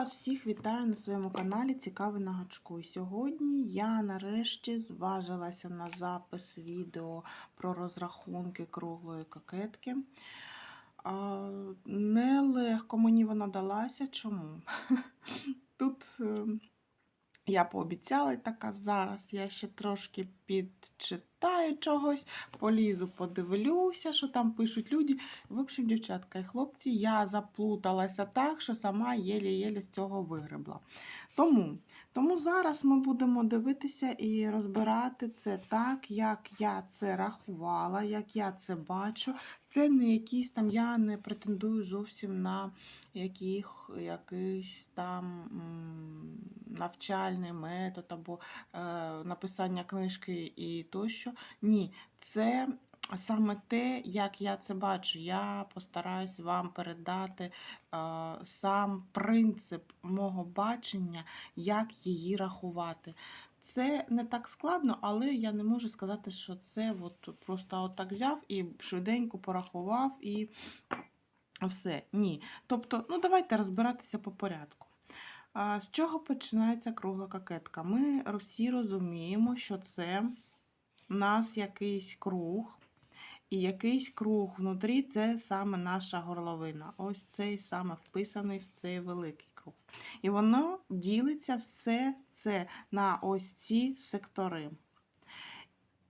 вас всіх вітаю на своєму каналі Цікавий на гачку. І сьогодні я нарешті зважилася на запис відео про розрахунки круглої кокетки. Нелегко мені вона далася. Чому? Тут е, я пообіцяла така зараз. Я ще трошки підчитаю чогось, полізу, подивлюся, що там пишуть люди. В общем, дівчатка і хлопці, я заплуталася так, що сама єлі-єлі з цього вигребла. Тому, тому зараз ми будемо дивитися і розбирати це так, як я це рахувала, як я це бачу. Це не якісь там, я не претендую зовсім на яких, якийсь там навчальний метод або е, написання книжки і тощо. Ні, це саме те, як я це бачу. Я постараюсь вам передати е, сам принцип мого бачення, як її рахувати. Це не так складно, але я не можу сказати, що це от просто отак взяв і швиденько порахував і все. Ні. Тобто, ну давайте розбиратися по порядку. З чого починається кругла кокетка? Ми всі розуміємо, що це в нас якийсь круг, і якийсь круг внутрі це саме наша горловина. Ось цей саме вписаний в цей великий круг. І воно ділиться все це на ось ці сектори.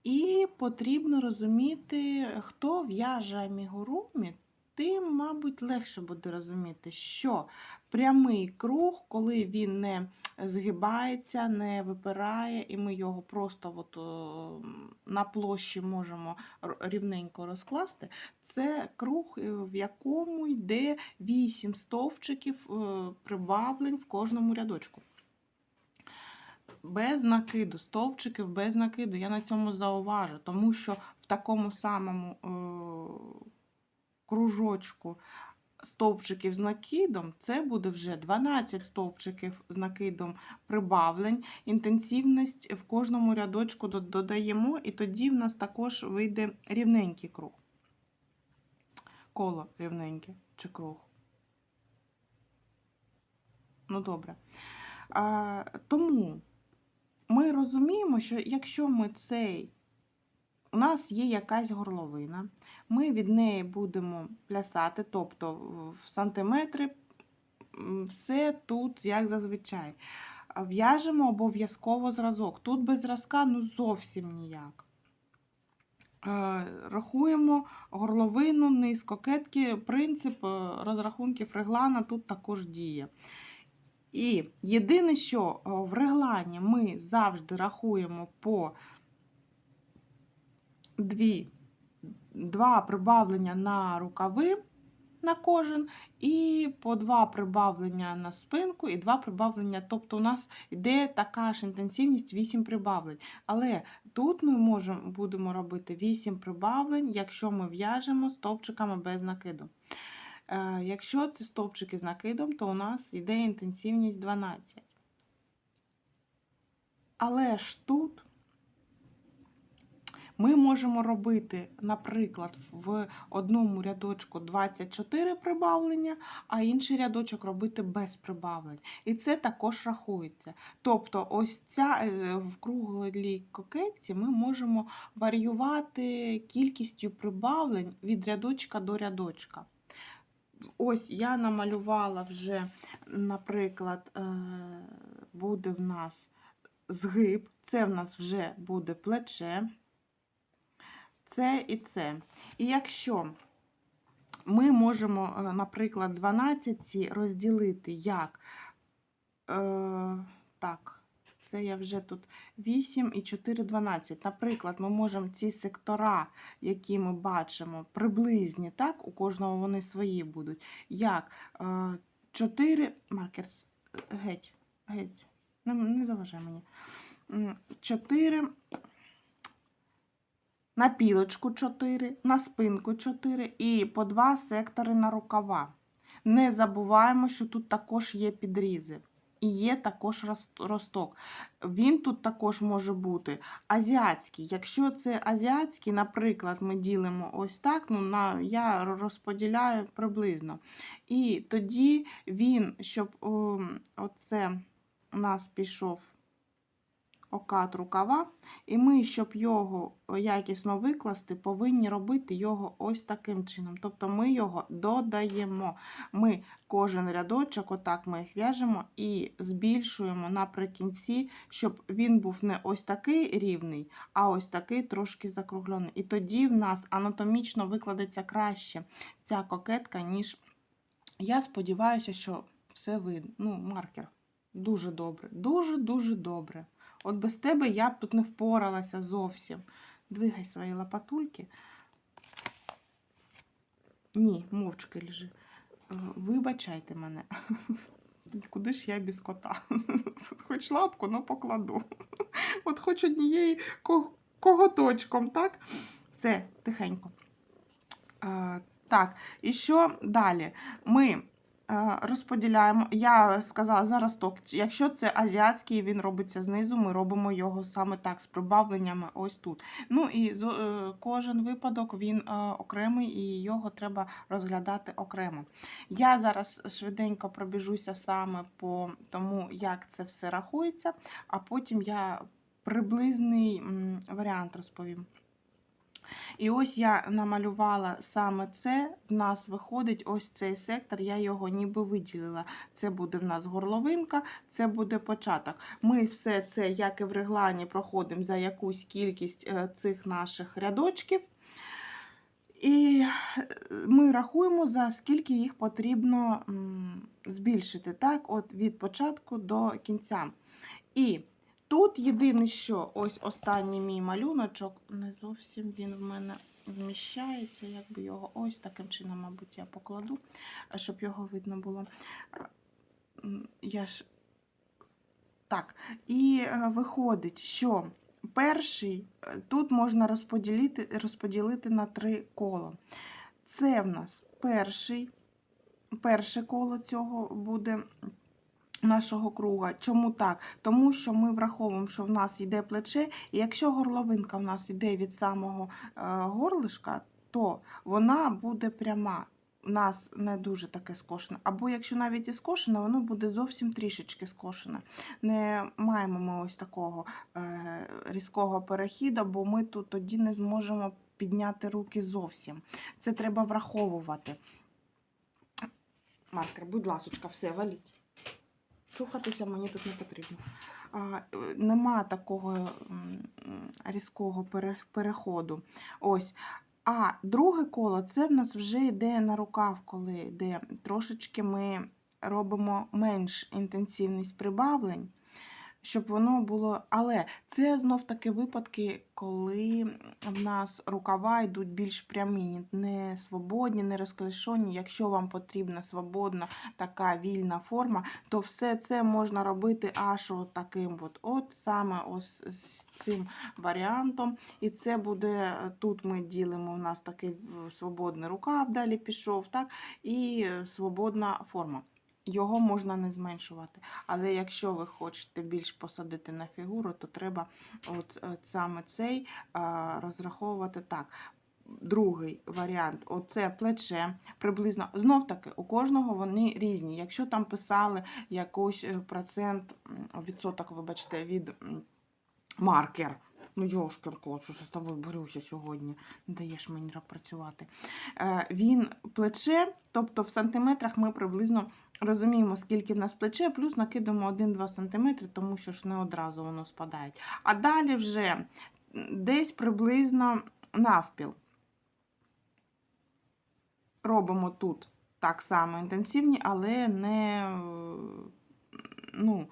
І потрібно розуміти, хто в'яже амігурумі, тим, мабуть, легше буде розуміти, що прямий круг, коли він не згибається, не випирає, і ми його просто от, на площі можемо рівненько розкласти, це круг, е, в якому йде 8 стовпчиків е, прибавлень в кожному рядочку. Без накиду, стовпчиків без накиду. Я на цьому зауважу, тому що в такому самому е, кружочку стовпчиків з накидом, це буде вже 12 стовпчиків з накидом прибавлень. Інтенсивність в кожному рядочку додаємо, і тоді в нас також вийде рівненький круг. Коло рівненьке чи круг. Ну, добре. А, тому ми розуміємо, що якщо ми цей у нас є якась горловина, ми від неї будемо плясати, тобто в сантиметри, все тут, як зазвичай. В'яжемо обов'язково зразок. Тут без зразка ну зовсім ніяк. Е, Рахуємо горловину, низ кокетки, принцип е, розрахунків реглана тут також діє. І єдине, що е, в реглані ми завжди рахуємо по дві, два прибавлення на рукави на кожен, і по два прибавлення на спинку, і два прибавлення. Тобто у нас йде така ж інтенсивність 8 прибавлень. Але тут ми можемо, будемо робити 8 прибавлень, якщо ми в'яжемо стовпчиками без накиду. Е, Якщо це стовпчики з накидом, то у нас йде інтенсивність 12. Але ж тут ми можемо робити, наприклад, в одному рядочку 24 прибавлення, а інший рядочок робити без прибавлень. І це також рахується. Тобто, ось ця е, в круглій кокетці ми можемо варіювати кількістю прибавлень від рядочка до рядочка. Ось я намалювала вже, наприклад, е, буде в нас згиб, це в нас вже буде плече, це і це. І якщо ми можемо, е, наприклад, 12 розділити як, е, так, це я вже тут 8 і 4, 12. Наприклад, ми можемо ці сектора, які ми бачимо, приблизні, так, у кожного вони свої будуть. Як е, 4, маркер, геть, геть, не, не заважай мені. 4, на пілочку 4, на спинку 4 і по 2 сектори на рукава. Не забуваємо, що тут також є підрізи. і є також росток. Він тут також може бути азіатський. Якщо це азіатський, наприклад, ми ділимо ось так, ну, на, я розподіляю приблизно. І тоді він, щоб о, оце у нас пішов окат рукава, і ми, щоб його якісно викласти, повинні робити його ось таким чином. Тобто ми його додаємо. Ми кожен рядочок, отак ми їх в'яжемо і збільшуємо наприкінці, щоб він був не ось такий рівний, а ось такий трошки закруглений. І тоді в нас анатомічно викладеться краще ця кокетка, ніж я сподіваюся, що все видно. Ну, маркер. Дуже добре. Дуже-дуже добре. От без тебе я б тут не впоралася зовсім. Двигай свої лопатульки. Ні, мовчки лежи. Е, Вибачайте мене. Куди ж я без кота? Хоч лапку, но покладу. От хоч однією коготочком, так? Все, тихенько. Е, так, і що далі? Ми розподіляємо. Я сказала за росток. Якщо це азіатський, він робиться знизу, ми робимо його саме так, з прибавленнями ось тут. Ну і е, кожен випадок він е, окремий і його треба розглядати окремо. Я зараз швиденько пробіжуся саме по тому, як це все рахується, а потім я приблизний варіант розповім. І ось я намалювала саме це. В нас виходить ось цей сектор, я його ніби виділила. Це буде в нас горловинка, це буде початок. Ми все це, як і в реглані, проходимо за якусь кількість е, цих наших рядочків. І е, ми рахуємо, за скільки їх потрібно збільшити, так, от від початку до кінця. І тут єдине, що ось останній мій малюночок, не зовсім він в мене вміщається, якби його ось таким чином, мабуть, я покладу, щоб його видно було. Я ж... Так, і е, виходить, що перший е, тут можна розподілити, розподілити на три кола. Це в нас перший, перше коло цього буде нашого круга. Чому так? Тому що ми враховуємо, що в нас йде плече, і якщо горловинка в нас йде від самого е, горлишка, то вона буде пряма. У нас не дуже таке скошене. Або якщо навіть і скошене, воно буде зовсім трішечки скошене. Не маємо ми ось такого е, різкого перехіду, бо ми тут тоді не зможемо підняти руки зовсім. Це треба враховувати. Маркер, будь ласочка, все, валіть. Чухатися мені тут не потрібно. А, нема такого різкого переходу. Ось. А друге коло це в нас вже йде на рукав, коли йде трошечки ми робимо менш інтенсивність прибавлень, щоб воно було. Але це знов таки випадки, коли в нас рукава йдуть більш прямі, не свободні, не розклешені. Якщо вам потрібна свободна така вільна форма, то все це можна робити аж от таким от, от саме ось з цим варіантом. І це буде тут ми ділимо, у нас такий е, свободний рукав далі пішов, так, і е, свободна форма. Його можна не зменшувати. Але якщо ви хочете більш посадити на фігуру, то треба от е, саме цей а, розраховувати так. Другий варіант оце плече приблизно. Знов таки, у кожного вони різні. Якщо там писали якийсь е, процент, відсоток, вибачте, від маркер. Ну, Йошкін кот, що з тобою борюся сьогодні, не даєш мені працювати. Е, Він плече, тобто в сантиметрах ми приблизно розуміємо, скільки в нас плече, плюс накидаємо 1-2 см, тому що ж не одразу воно спадає. А далі вже десь приблизно навпіл. Робимо тут так само інтенсивні, але не. Ну,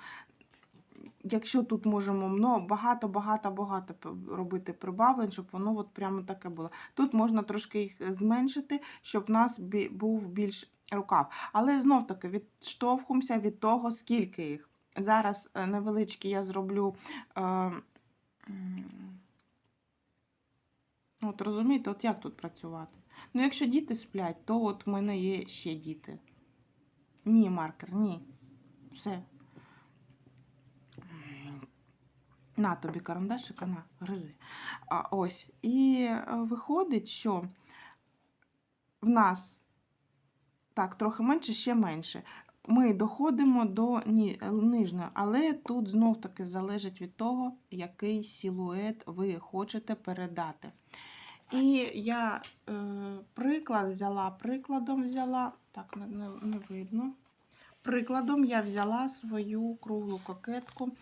якщо тут можемо мно, багато, багато, багато робити прибавлень, щоб воно от прямо таке було. Тут можна трошки їх зменшити, щоб в нас був більш рукав. Але знов таки відштовхуємося від того, скільки їх. Зараз е, невеличкі я зроблю. Е, от розумієте, от як тут працювати? Ну, якщо діти сплять, то от в мене є ще діти. Ні, маркер, ні. Все. На тобі карандашика, на, гризи. А, ось. І е, виходить, що в нас так, трохи менше, ще менше. Ми доходимо до нижньої, але тут знов таки залежить від того, який силует ви хочете передати. І я е, приклад взяла, прикладом взяла, так, не, не видно. Прикладом я взяла свою круглу кокетку,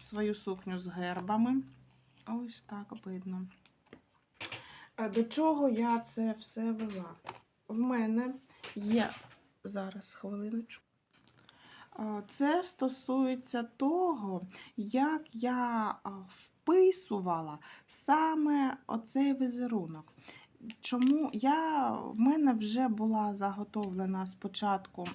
свою сукню з гербами. Ось так видно. До чого я це все вела? В мене є зараз хвилиночку. Це стосується того, як я вписувала саме оцей візерунок. Чому я в мене вже була заготовлена спочатку.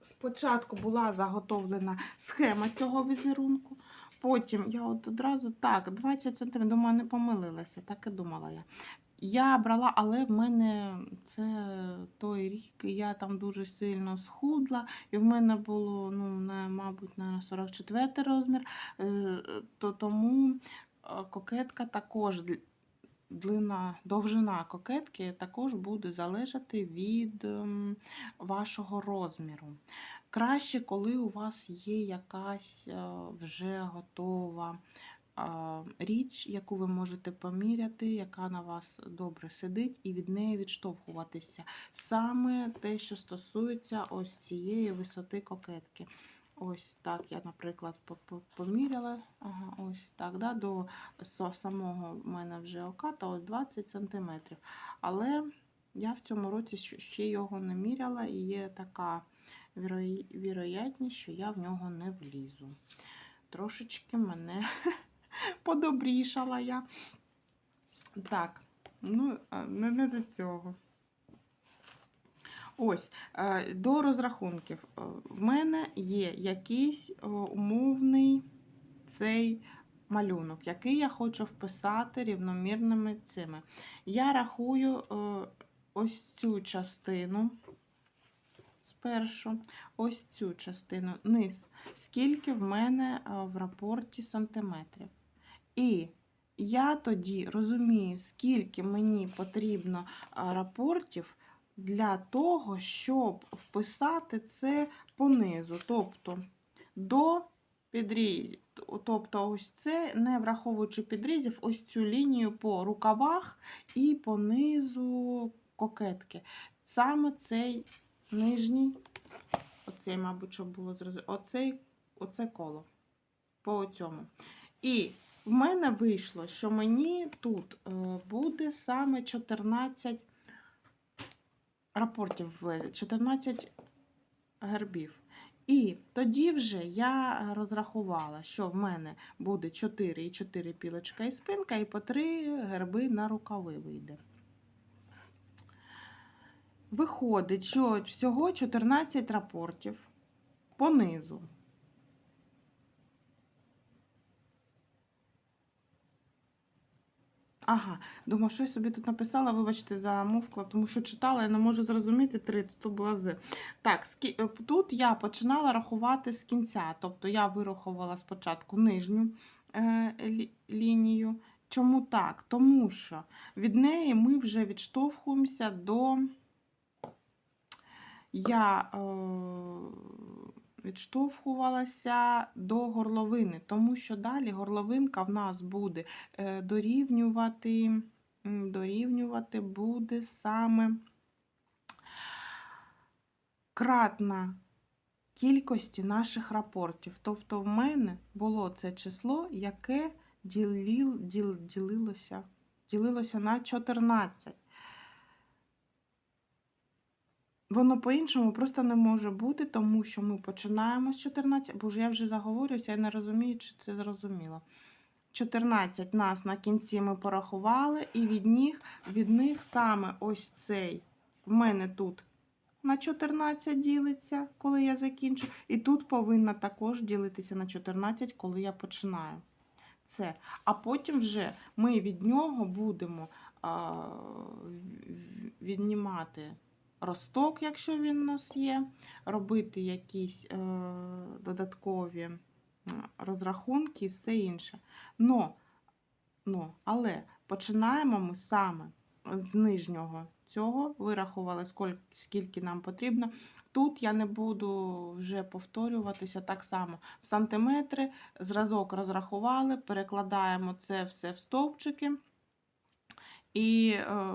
Спочатку була заготовлена схема цього візерунку. Потім я от одразу так, 20 см, думаю, не помилилася, так і думала я. Я брала, але в мене це той рік, я там дуже сильно схудла, і в мене було, ну, на, мабуть, на 44 розмір, е, то тому е, кокетка також длина, довжина кокетки також буде залежати від ем, вашого розміру. Краще, коли у вас є якась е, вже готова річ, яку ви можете поміряти, яка на вас добре сидить, і від неї відштовхуватися. Саме те, що стосується ось цієї висоти кокетки. Ось так я, наприклад, по- по- поміряла. Ага, ось так, да, до самого в мене вже оката ось 20 см. Але я в цьому році ще його не міряла, і є така віроятність, що я в нього не влізу. Трошечки мене подобрішала я. Так, ну, не до цього. Ось, е, до розрахунків. Е, В мене є якийсь е, умовний цей малюнок, який я хочу вписати рівномірними цими. Я рахую ось цю частину спершу, ось цю частину, низ, скільки в мене в рапорті сантиметрів. І я тоді розумію, скільки мені потрібно рапортів для того, щоб вписати це понизу. Тобто до підрізів. Тобто, ось це, не враховуючи підрізів, ось цю лінію по рукавах і по низу кокетки. Саме цей нижній, оцей, мабуть, щоб було зрозуміло, оцей, оце коло по цьому. І в мене вийшло, що мені тут е, буде саме 14 рапортів влезе, 14 гербів. І тоді вже я розрахувала, що в мене буде 4 і 4 пілочка і спинка, і по 3 герби на рукави вийде. Виходить, що всього 14 рапортів по низу. Ага, думаю, що я собі тут написала, вибачте, замовкла, тому що читала, я не можу зрозуміти три, то була з. Так, е, тут я починала рахувати з кінця. Тобто я вирахувала спочатку нижню е, лі- лінію. Чому так? Тому що від неї ми вже відштовхуємося до. Я е, відштовхувалася до горловини, тому що далі горловинка в нас буде е, дорівнювати, дорівнювати буде саме кратна кількості наших рапортів. Тобто в мене було це число, яке ділилося, ділилося на 14. Воно по-іншому просто не може бути, тому що ми починаємо з 14, бо ж я вже заговорююся, я не розумію, чи це зрозуміло. 14 нас на кінці ми порахували, і від них, від них саме ось цей в мене тут на 14 ділиться, коли я закінчу, і тут повинна також ділитися на 14, коли я починаю. Це. А потім вже ми від нього будемо а, віднімати росток, якщо він у нас є, робити якісь е, додаткові розрахунки і все інше. Но, но, але починаємо ми саме з нижнього цього, вирахували, скільки, нам потрібно. Тут я не буду вже повторюватися так само. В сантиметри зразок розрахували, перекладаємо це все в стовпчики. І е,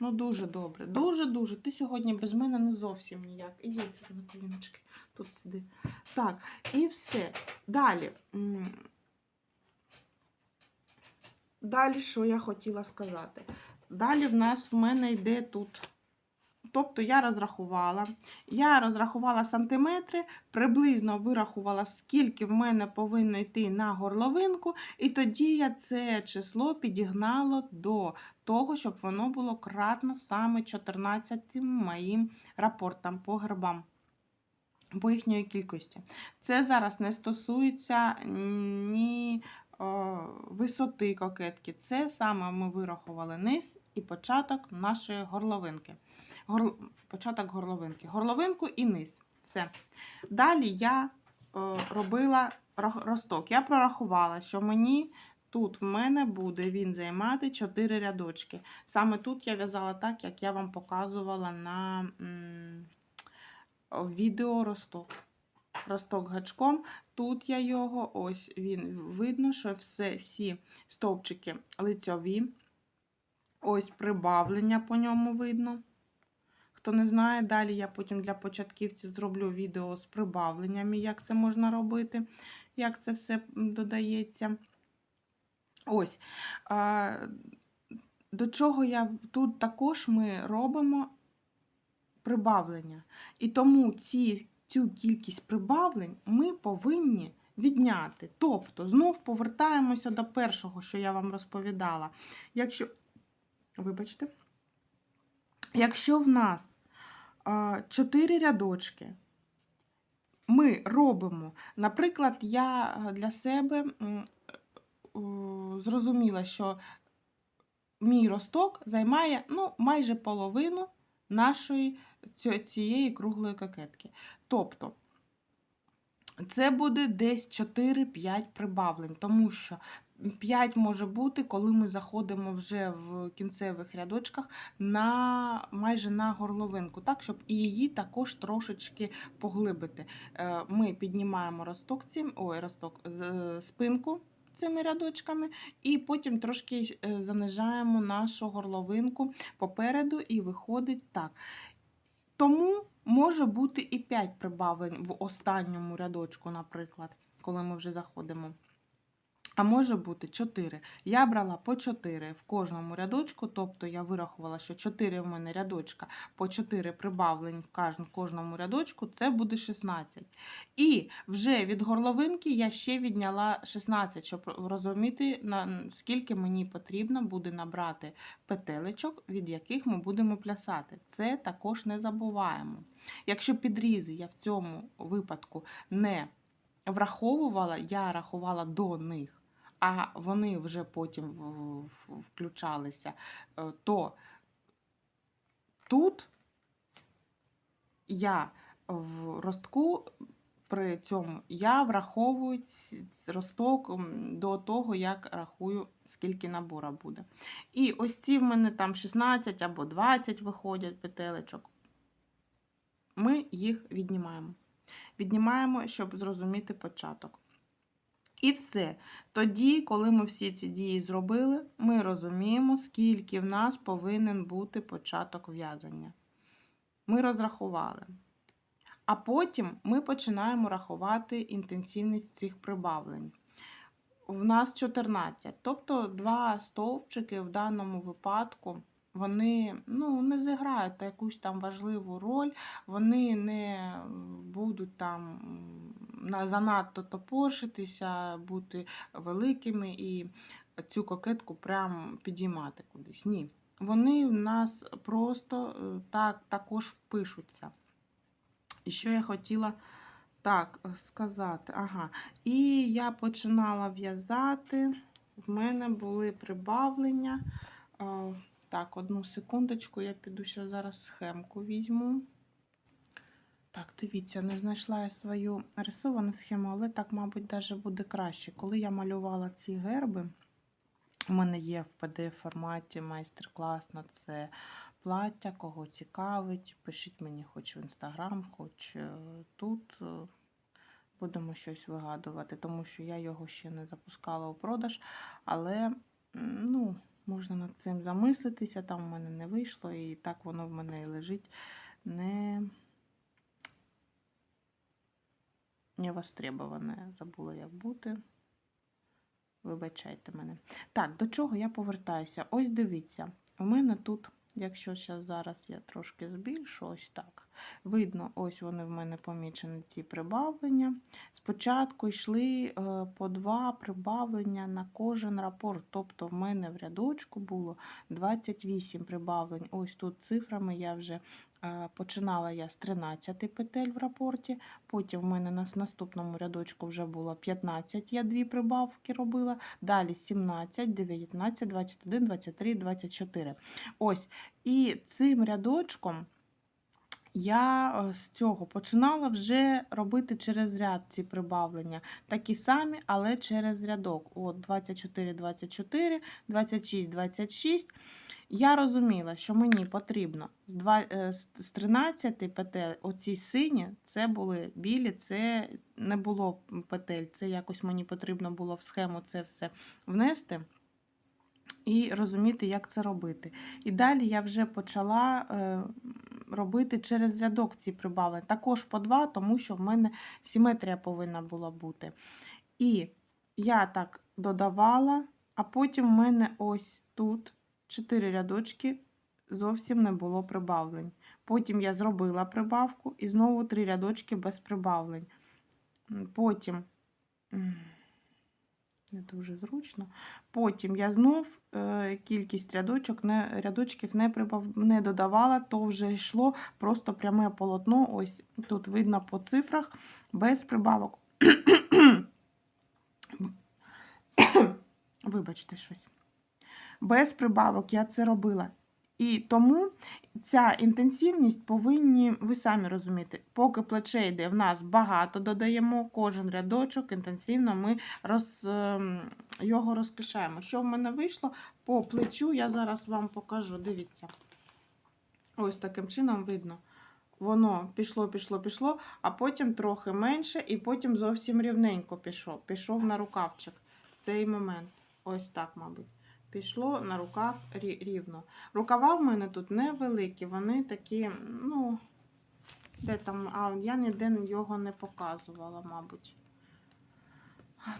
ну, дуже добре. Дуже-дуже. Ти сьогодні без мене не зовсім ніяк. Сюди на коліночки. Тут сиди. Так, і все. Далі. Далі, що я хотіла сказати? Далі в нас в мене йде тут. Тобто я розрахувала. Я розрахувала сантиметри, приблизно вирахувала, скільки в мене повинно йти на горловинку, і тоді я це число підігнала до того, щоб воно було кратно саме 14 моїм рапортам по гербам, по їхньої кількості. Це зараз не стосується ні о, висоти кокетки. Це саме ми вирахували низ і початок нашої горловинки. Гор... Початок горловинки. Горловинку і низ. Все. Далі я о, робила росток. Я прорахувала, що мені тут в мене буде він займати 4 рядочки. Саме тут я в'язала так, як я вам показувала на відео росток. Росток гачком. Тут я його, ось він видно, що все, всі стовпчики лицьові. Ось прибавлення по ньому видно. Хто не знає, далі я потім для початківців зроблю відео з прибавленнями, як це можна робити, як це все додається. Ось. До чого я тут також ми робимо прибавлення. І тому ці, цю кількість прибавлень ми повинні відняти. Тобто, знов повертаємося до першого, що я вам розповідала. Якщо, вибачте, якщо в нас чотири 4 рядочки, ми робимо, наприклад, я для себе е, зрозуміла, що мій росток займає ну, майже половину нашої цієї круглої кокетки. Тобто це буде десь 4-5 прибавлень, тому що 5 може бути, коли ми заходимо вже в кінцевих рядочках на майже на горловинку, так, щоб і її також трошечки поглибити. Е, Ми піднімаємо росток цим, ой, росток, з- спинку цими рядочками, і потім трошки е, занижаємо нашу горловинку попереду, і виходить так. Тому може бути і 5 прибавлень в останньому рядочку, наприклад, коли ми вже заходимо. А може бути 4. Я брала по 4 в кожному рядочку, тобто я вирахувала, що 4 в мене рядочка, по 4 прибавлень в кожному рядочку, це буде 16. І вже від горловинки я ще відняла 16, щоб розуміти, скільки мені потрібно буде набрати петелечок, від яких ми будемо плясати. Це також не забуваємо. Якщо підрізи я в цьому випадку не враховувала, я рахувала до них, а вони вже потім включалися, е, то тут я в ростку при цьому я враховую росток до того, як рахую, скільки набора буде. І ось ці в мене там 16 або 20 виходять петелечок. Ми їх віднімаємо. Віднімаємо, щоб зрозуміти початок. І все. Тоді, коли ми всі ці дії зробили, ми розуміємо, скільки в нас повинен бути початок в'язання. Ми розрахували. А потім ми починаємо рахувати інтенсивність цих прибавлень. В нас 14, тобто два стовпчики в даному випадку. Вони ну, не зіграють якусь там важливу роль, вони не будуть там занадто топоршитися, бути великими і цю кокетку прям підіймати кудись. Ні. Вони в нас просто е, так, також впишуться. І що я хотіла так е, сказати? Ага. І я починала в'язати. В мене були прибавлення. Е, Так, одну секундочку, я піду ще зараз схемку візьму. Так. Дивіться, не знайшла я свою рисовану схему, але так, мабуть, даже буде краще. Коли я малювала ці герби, у мене є в pdf форматі майстер-клас на це плаття, кого цікавить. Пишіть мені хоч в інстаграм, хоч е, тут. е, Будемо щось вигадувати, тому що я його ще не запускала у продаж, але ну, можна над цим замислитися, там в мене не вийшло, і так воно в мене і лежить не, не востребоване. Забула, як бути. Вибачайте мене. Так, до чого я повертаюся? Ось дивіться, у мене тут, якщо зараз, я трошки збільшу, ось так. Видно, ось вони в мене помічені, ці прибавлення. Спочатку йшли е, по два прибавлення на кожен рапорт. Тобто в мене в рядочку було 28 прибавлень. Ось тут цифрами я вже починала я з 13 петель в рапорті. Потім в мене на наступному рядочку вже було 15, я дві прибавки робила. Далі 17, 19, 21, 23, 24. Ось. І цим рядочком я е, з цього починала вже робити через ряд ці прибавлення. Такі самі, але через рядок. От 24, 24, 26, 26. Я розуміла, що мені потрібно з два- е, з- з 13 петель, оці сині, це були білі, це не було петель. Це якось мені потрібно було в схему це все внести і розуміти, як це робити. І далі я вже почала е, робити через рядок ці прибавлення. Також по два, тому що в мене симетрія повинна була бути. І я так додавала, а потім в мене ось тут 4 рядочки. Зовсім не було прибавлень. Потім я зробила прибавку і знову три рядочки без прибавлень. Потім не дуже зручно. Потім я знов е, кількість рядочок, не, рядочків не, прибав, не додавала, то вже йшло просто пряме полотно. Ось тут видно по цифрах без прибавок. Вибачте щось. Без прибавок я це робила. І тому ця інтенсивність повинні, ви самі розумієте, поки плече йде, в нас багато додаємо, кожен рядочок інтенсивно ми роз, ем, його розпишаємо. Що в мене вийшло по плечу, я зараз вам покажу. Дивіться. Ось таким чином видно. Воно пішло, пішло, пішло, а потім трохи менше, і потім зовсім рівненько пішов. Пішов на рукавчик. Цей момент. Ось так, мабуть. Пішло на рукав рівно. Рукава в мене тут невеликі, вони такі, ну, де там, а я ніде його не показувала, мабуть.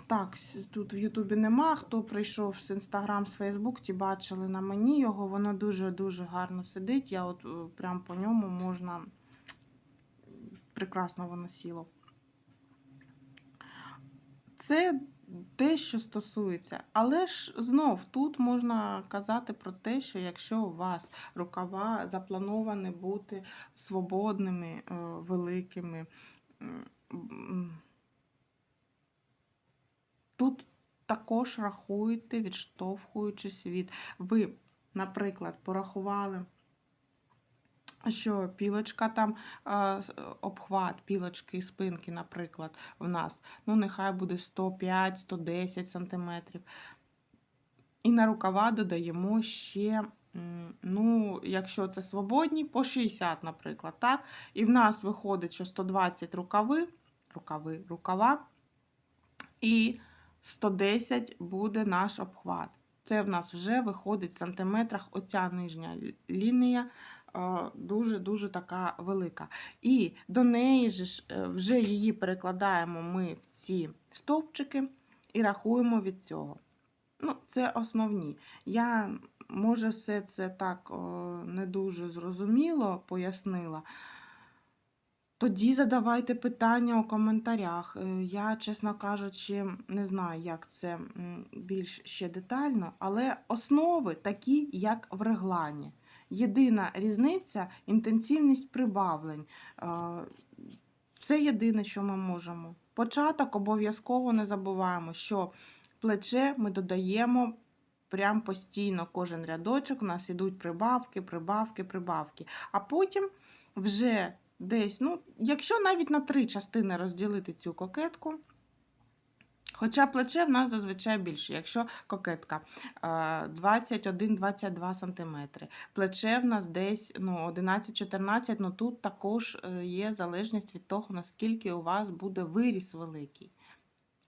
Так, тут в Ютубі нема. Хто прийшов з Інстаграм, з Фейсбук, ті бачили на мені його, воно дуже-дуже гарно сидить. Я от е, прям по ньому можна прекрасно воно сіло. Це те, що стосується. Але ж знов тут можна казати про те, що якщо у вас рукава заплановані бути свободними, е, великими. м, Тут також рахуйте, відштовхуючись від. Ви, наприклад, порахували, що пілочка там обхват пілочки і спинки, наприклад, в нас, ну, нехай буде 105-110 см. І на рукава додаємо ще, ну, якщо це свободні, по 60, наприклад. так? І в нас виходить, що 120 рукави, рукави, рукава, і 110 буде наш обхват. Це в нас вже виходить в сантиметрах оця нижня лінія дуже-дуже така велика. І до неї ж е, вже її перекладаємо ми в ці стовпчики і рахуємо від цього. Ну, це основні. Я, може, все це так не дуже зрозуміло пояснила. Тоді задавайте питання у коментарях. Е, Я, чесно кажучи, не знаю, як це більш ще детально, але основи такі, як в реглані. Єдина різниця інтенсивність прибавлень. Е, Це єдине, що ми можемо. Початок обов'язково не забуваємо, що плече ми додаємо прям постійно. Кожен рядочок у нас ідуть прибавки, прибавки, прибавки. А потім вже десь, ну, якщо навіть на три частини розділити цю кокетку, Хоча плече в нас зазвичай більше. Якщо кокетка е, 21-22 см, плече в нас десь ну, 11-14 ну тут також е, є залежність від того, наскільки у вас буде виріс великий.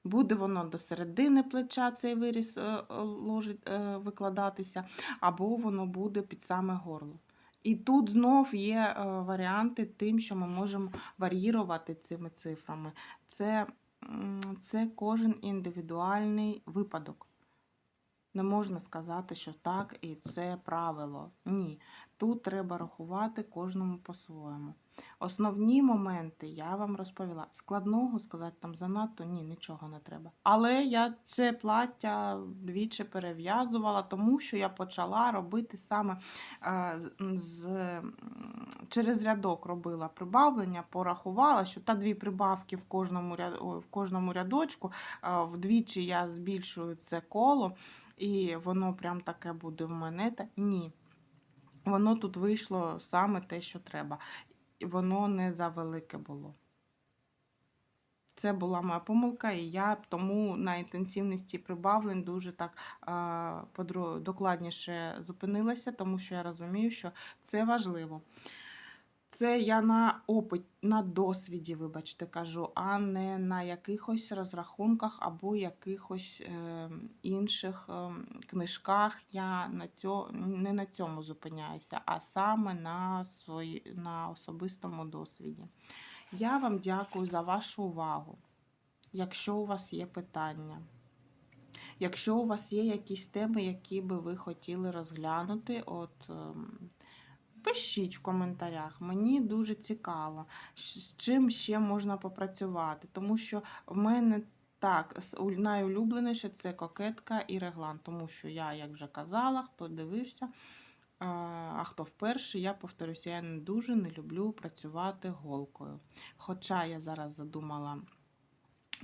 Буде воно до середини плеча цей виріс е, ложить, е, викладатися, або воно буде під саме горло. І тут знов є варіанти тим, що ми можемо вар'ірувати цими цифрами. Це, це кожен індивідуальний випадок. Не можна сказати, що так і це правило. Ні. Тут треба рахувати кожному по-своєму. Основні моменти я вам розповіла. Складного сказати там занадто ні, нічого не треба. Але я це плаття двічі перев'язувала, тому що я почала робити саме е, з, через рядок робила прибавлення, порахувала, що та дві прибавки в кожному, в кожному рядочку, е, вдвічі я збільшую це коло, і воно прям таке буде в мене. Ні. Воно тут вийшло саме те, що треба. Воно не завелике було. Це була моя помилка, і я тому на інтенсивності прибавлень дуже так подро- докладніше зупинилася, тому що я розумію, що це важливо. Це я на опит, на досвіді, вибачте, кажу, а не на якихось розрахунках або якихось е, інших е, книжках. Я на цьо, не на цьому зупиняюся, а саме на, свої, на особистому досвіді. Я вам дякую за вашу увагу. Якщо у вас є питання, якщо у вас є якісь теми, які би ви хотіли розглянути, от. Пишіть в коментарях, мені дуже цікаво, з чим ще можна попрацювати, тому що в мене так, найулюбленіше це кокетка і реглан, тому що я, як вже казала, хто дивився, а а хто вперше, я повторюся, я не дуже не люблю працювати голкою. Хоча я зараз задумала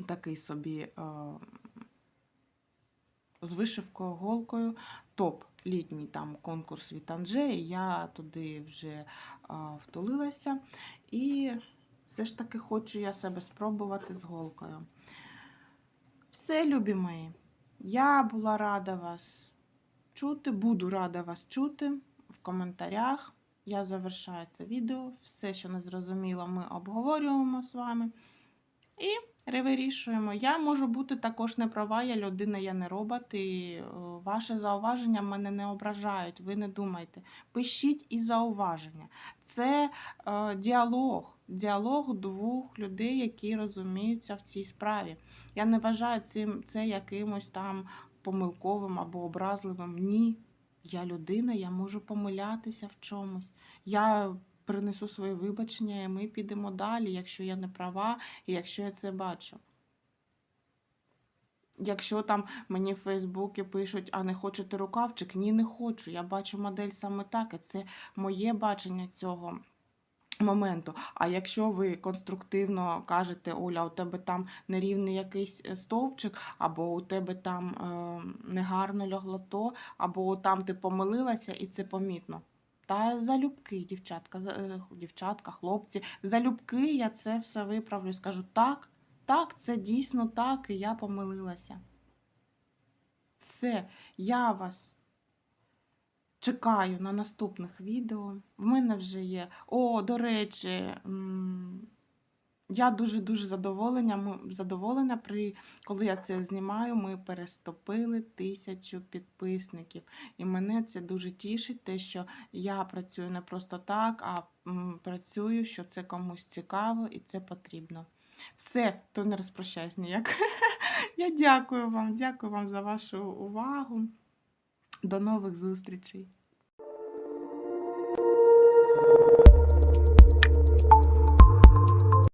такий собі е, з вишивкою голкою топ літній там конкурс від Анжеї. Я туди вже а, втулилася. І все ж таки хочу я себе спробувати з голкою. Все, любі мої. Я була рада вас чути, буду рада вас чути в коментарях. Я завершаю це відео. Все, що не зрозуміло, ми обговорюємо з вами. І вирішуємо. Я можу бути також не права, я людина, я не робот, і е, ваші зауваження мене не ображають. Ви не думайте. Пишіть і зауваження. Це е, діалог, діалог двох людей, які розуміються в цій справі. Я не вважаю цим це якимось там помилковим або образливим. Ні. Я людина, я можу помилятися в чомусь. Я принесу своє вибачення, і ми підемо далі, якщо я не права, і якщо я це бачу. Якщо там мені в Фейсбуці пишуть, а не хочете рукавчик, ні, не хочу. Я бачу модель саме так, і це моє бачення цього моменту. А якщо ви конструктивно кажете, Оля, у тебе там нерівний якийсь е, стовпчик, або у тебе там е, негарно лягло то, або там ти помилилася, і це помітно. Та залюбки, дівчатка, е, дівчатка, хлопці, залюбки я це все виправлю. Скажу так, так, це дійсно так, і я помилилася. Все, я вас чекаю на наступних відео. В мене вже є. О, до речі, я дуже-дуже задоволена, задоволена при, коли я це знімаю, ми переступили тисячу підписників. І мене це дуже тішить, те, що я працюю не просто так, а працюю, що це комусь цікаво і це потрібно. Все, то не розпрощаюсь ніяк. Я дякую вам, дякую вам за вашу увагу. До нових зустрічей.